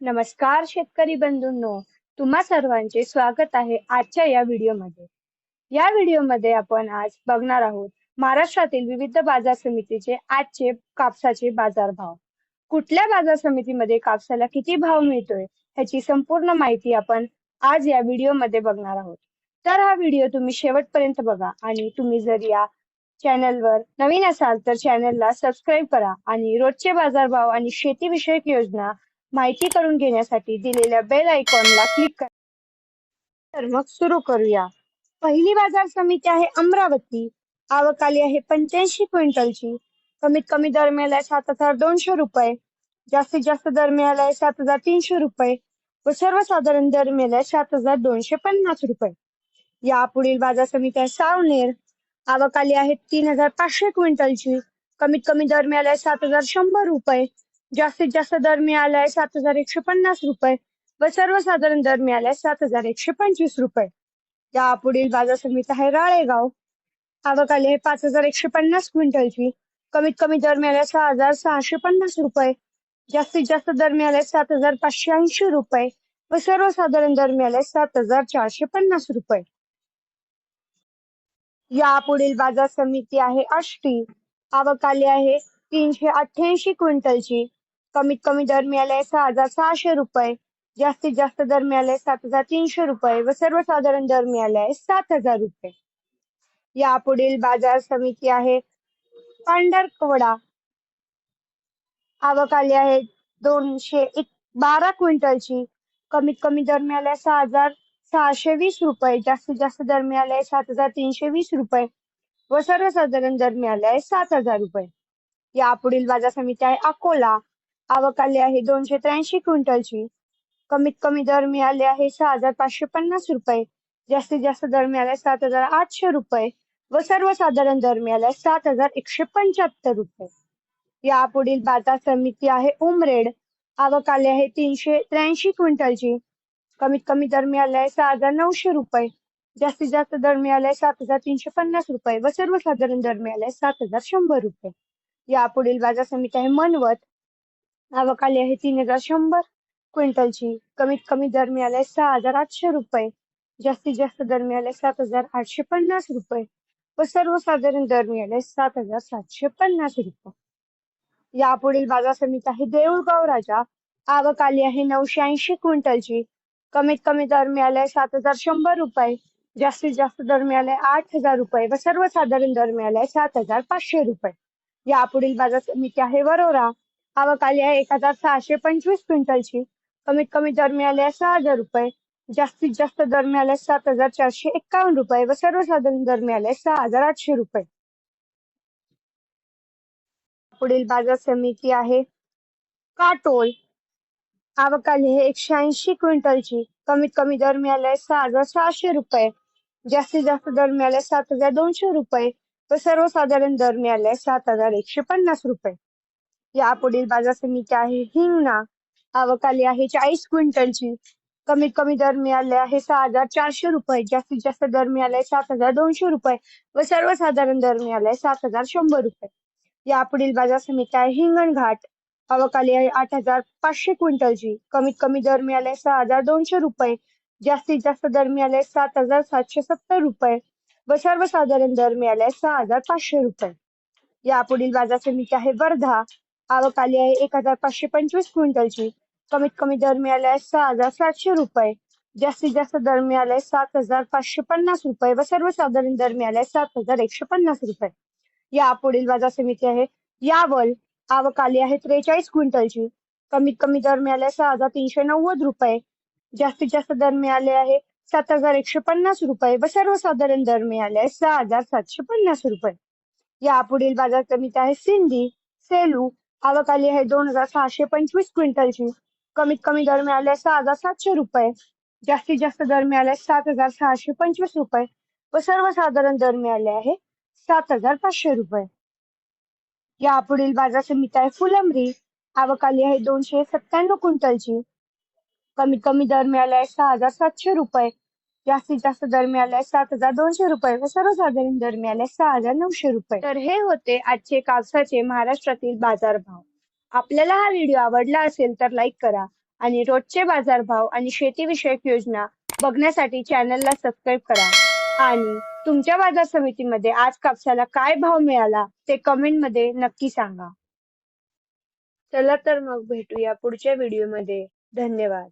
नमस्कार शेतकरी बंधूंनो तुम्हा सर्वांचे स्वागत आहे आजच्या या व्हिडिओमध्ये. या व्हिडिओमध्ये आपण आज बघणार आहोत महाराष्ट्रातील विविध बाजार समितीचे आजचे कापसाचे बाजारभाव. कुठल्या बाजार समितीमध्ये कापसाला किती भाव मिळतोय ह्याची संपूर्ण माहिती आपण आज या व्हिडिओमध्ये बघणार आहोत. तर हा व्हिडिओ तुम्ही शेवटपर्यंत बघा आणि तुम्ही जर या चॅनलवर नवीन असाल तर चॅनलला सबस्क्राईब करा आणि रोजचे बाजारभाव आणि शेतीविषयक योजना माहिती करून घेण्यासाठी दिलेल्या बेल आयकॉनला क्लिक करा. तर मग सुरू करूया. पहिली बाजार समिती आहे अमरावती. आवक आली आहे पंच्याऐंशी क्विंटलची. कमीत कमी दर मिळालाय सात हजार दोनशे रुपये. जास्तीत जास्त दर मिळालाय सात हजार तीनशे रुपये. व सर्वसाधारण दर मिळालाय सात हजार दोनशे पन्नास रुपये. या पुढील बाजार समिती आहे सावनेर. आवक आली आहे तीन हजार पाचशे क्विंटलची. कमीत कमी दर मिळालाय सात हजार शंभर रुपये. जास्तीत जास्त दर मिळालाय सात हजार एकशे पन्नास रुपये व सर्वसाधारण दर मिळालाय सात हजार एकशे पंचवीस रुपये. यापुढील बाजार समिती आहे राळेगाव. आवक आली आहे पाच हजार एकशे पन्नास क्विंटलची. कमीत कमी दर मिळालाय सहा हजार सहाशे पन्नास रुपये. जास्तीत जास्त दर मिळालाय सात हजार पाचशे ऐंशी रुपये व सर्वसाधारण दर मिळालाय सात हजार चारशे पन्नास रुपये. यापुढील बाजार समिती आहे आष्टी. आवक आली आहे तीनशे अठ्ठ्याऐंशी क्विंटलची. कमीत कमी दर मिळालाय सहा हजार सहाशे रुपये. जास्तीत जास्त दर मिळालाय सात हजार तीनशे रुपये व सर्वसाधारण दर मिळालाय सात हजार रुपये. यापुढील बाजार समिती आहे पांढरकवडा. आवक आली आहे दोनशे एक बारा क्विंटलची. कमीत कमी दर मिळालाय सहा हजार सहाशे वीस रुपये. जास्तीत जास्त दर मिळालाय सात हजार तीनशे वीस रुपये व सर्वसाधारण दर मिळालाय सात हजार रुपये. यापुढील बाजार समिती आहे अकोला. आवक आली आहे दोनशे त्र्याऐंशी क्विंटलची. कमीत कमी दर मिळाले आहे सहा हजार पाचशे पन्नास रुपये. जास्तीत जास्त दर मिळालाय सात हजार आठशे रुपये व सर्वसाधारण दर मिळालाय सात हजार एकशे पंच्याहत्तर रुपये. यापुढील बाजार समिती आहे उमरेड. आवक आली आहे तीनशे त्र्याऐंशी क्विंटलची. कमीत कमी दर मिळालाय सहा हजार नऊशे रुपये. जास्तीत जास्त दर मिळालाय सात हजार तीनशे पन्नास रुपये व सर्वसाधारण दर मिळालाय सात हजार शंभर रुपये. यापुढील बाजार समिती आहे मनवत. आवक आली आहे तीन हजार शंभर क्विंटलची कमीत कमी दर मिळालाय सहा हजार आठशे रुपये. जास्तीत जास्त दर मिळालाय सात हजार आठशे पन्नास रुपये व सर्वसाधारण दर मिळालाय सात हजार सातशे पन्नास रुपये. यापुढील बाजार समिती आहे देऊळगाव राजा. आवक आली आहे नऊशे ऐंशी क्विंटलची. कमीत कमी दर मिळालाय सात हजार शंभर रुपये. जास्तीत जास्त दर मिळालाय आठ हजार रुपये व सर्वसाधारण दर मिळालाय सात हजार पाचशे रुपये. यापुढील बाजार समिती आहे वरोरा. आवक आली आहे एक हजार सहाशे पंचवीस क्विंटलची. कमीत कमी दर मिळाले सहा हजार रुपये. जास्तीत जास्त दर मिळाले सात हजार चारशे एक्कावन्न रुपये व सर्वसाधारण दर मिळाले सहा हजार आठशे रुपये. पुढील बाजार समिती आहे. काटोल. आवक आली आहे एकशे ऐंशी क्विंटलची. कमीत कमी दर मिळाले सहा हजार सहाशे रुपये. जास्तीत जास्त दर मिळाले सात हजार दोनशे रुपये व सर्वसाधारण दर मिळाले सात हजार एकशे पन्नास रुपये. यापुढील बाजार समिती आहे. हिंगणा आवक आली आहे चाळीस क्विंटलची. कमीत कमी दर मिळाले आहे सहा हजार चारशे रुपये. जास्तीत जास्त दर मिळालाय सात हजार दोनशे रुपये. व सर्वसाधारण दर मिळालाय सात हजार शंभर रुपये. यापुढील बाजार समिती आहे हिंगणघाट आवक आली आहे आठ हजार पाचशे क्विंटलची. कमीत कमी दर मिळालाय सहा हजार दोनशे रुपये. जास्तीत जास्त दर मिळालाय सात हजार सातशे सत्तर रुपये. व सर्वसाधारण दर मिळालाय सहा हजार पाचशे रुपये. यापुढील बाजार समिती आहे वर्धा. आवक आली आहे एक हजार पाचशे पंचवीस क्विंटलची. कमीत कमी दर मिळालाय सहा हजार सातशे रुपये. जास्तीत जास्त दर मिळालाय सात हजार पाचशे पन्नास रुपये व सर्वसाधारण दर मिळालाय सात हजार एकशे पन्नास रुपये. या पुढील बाजार समिती आहे. यावल आवक आली आहे त्रेचाळीस क्विंटलची. कमीत कमी दर मिळालाय सहा हजार तीनशे नव्वद रुपये. जास्तीत जास्त दर मिळाले आहे सात हजार एकशे पन्नास रुपये व सर्वसाधारण दर मिळाले आहे सहा हजार सातशे पन्नास रुपये. यापुढील बाजार समिती आहे सिंधी सेलू आवक आली आहे दोन हजार सहाशे पंचवीस क्विंटलची. कमीत कमी दर मिळाले सहा हजार सातशे रुपये. जास्तीत जास्त दर मिळाले सात हजार सहाशे पंचवीस रुपये. व सर्वसाधारण दर मिळाले आहे सात हजार पाचशे रुपये. यापुढील बाजार समिती आहे फुलंबरी. आवक आली आहे दोनशे सत्त्याण्णव क्विंटलची. कमीत कमी दर मिळाले आहे सहा हजार सातशे रुपये. जास्तीत जास्त दर मिळालाय सात हजार दोनशे रुपये व सर्वसाधारण दर मिळालाय सहा हजार नऊशे रुपये. तर हे होते आजचे कापसाचे महाराष्ट्रातील बाजारभाव. आपल्याला हा व्हिडिओ आवडला असेल तर लाईक करा आणि रोजचे बाजारभाव आणि शेतीविषयक योजना बघण्यासाठी चॅनलला सबस्क्राईब करा. आणि तुमच्या बाजार समितीमध्ये आज कापसाला काय भाव मिळाला ते कमेंटमध्ये नक्की सांगा. चला तर मग भेटूया पुढच्या व्हिडिओमध्ये. धन्यवाद.